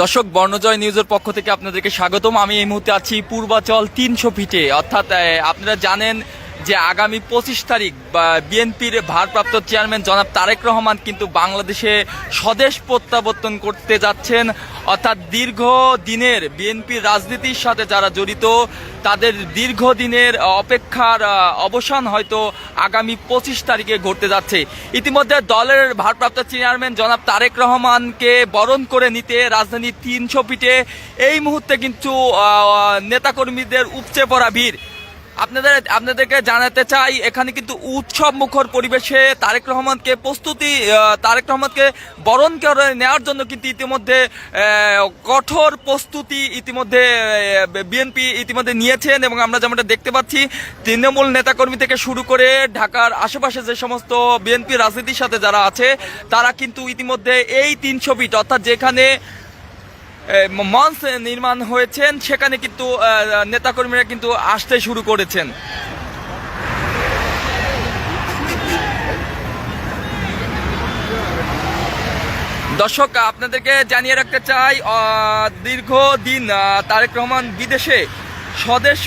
দর্শক, বর্ণজয় নিউজের পক্ষ থেকে আপনাদেরকে স্বাগতম। আমি এই মুহূর্তে আছি পূর্বাচল তিনশো ফিটে। অর্থাৎ আপনারা জানেন যে আগামী পঁচিশ তারিখ বিএনপির ভারপ্রাপ্ত চেয়ারম্যান জনাব তারেক রহমান কিন্তু বাংলাদেশে স্বদেশ প্রত্যাবর্তন করতে যাচ্ছেন। অর্থাৎ দীর্ঘ দিনের বিএনপির রাজনীতির সাথে যারা জড়িত, তাদের দীর্ঘদিনের অপেক্ষার অবসান হয়তো আগামী পঁচিশ তারিখে ঘটতে যাচ্ছে। ইতিমধ্যে দলের ভারপ্রাপ্ত চেয়ারম্যান জনাব তারেক রহমানকে বরণ করে নিতে রাজধানীর তিনশো ফিটে এই মুহূর্তে কিন্তু নেতাকর্মীদের উপচে পড়া ভিড়। আপনাদের, আপনাদেরকে জানাতে চাই, এখানে কিন্তু উৎসব মুখর পরিবেশে তারেক রহমানকে প্রস্তুতি তারেক রহমানকে বরণ করে নেওয়ার জন্য কিন্তু ইতিমধ্যে কঠোর প্রস্তুতি ইতিমধ্যে বিএনপি ইতিমধ্যে নিয়েছেন এবং আমরা যেমনটা দেখতে পাচ্ছি, তৃণমূল নেতাকর্মী থেকে শুরু করে ঢাকার আশেপাশে যে সমস্ত বিএনপি রাজনীতির সাথে যারা আছে, তারা কিন্তু ইতিমধ্যে এই তিনশো ফিট অর্থাৎ যেখানে মঞ্চ নির্মাণ হয়েছেন, সেখানে কিন্তু নেতাকর্মীরা কিন্তু আসতে শুরু করেছেন। দর্শক, আপনাদেরকে জানিয়ে রাখতে চাই দীর্ঘদিন তারেক রহমান বিদেশে স্বদেশ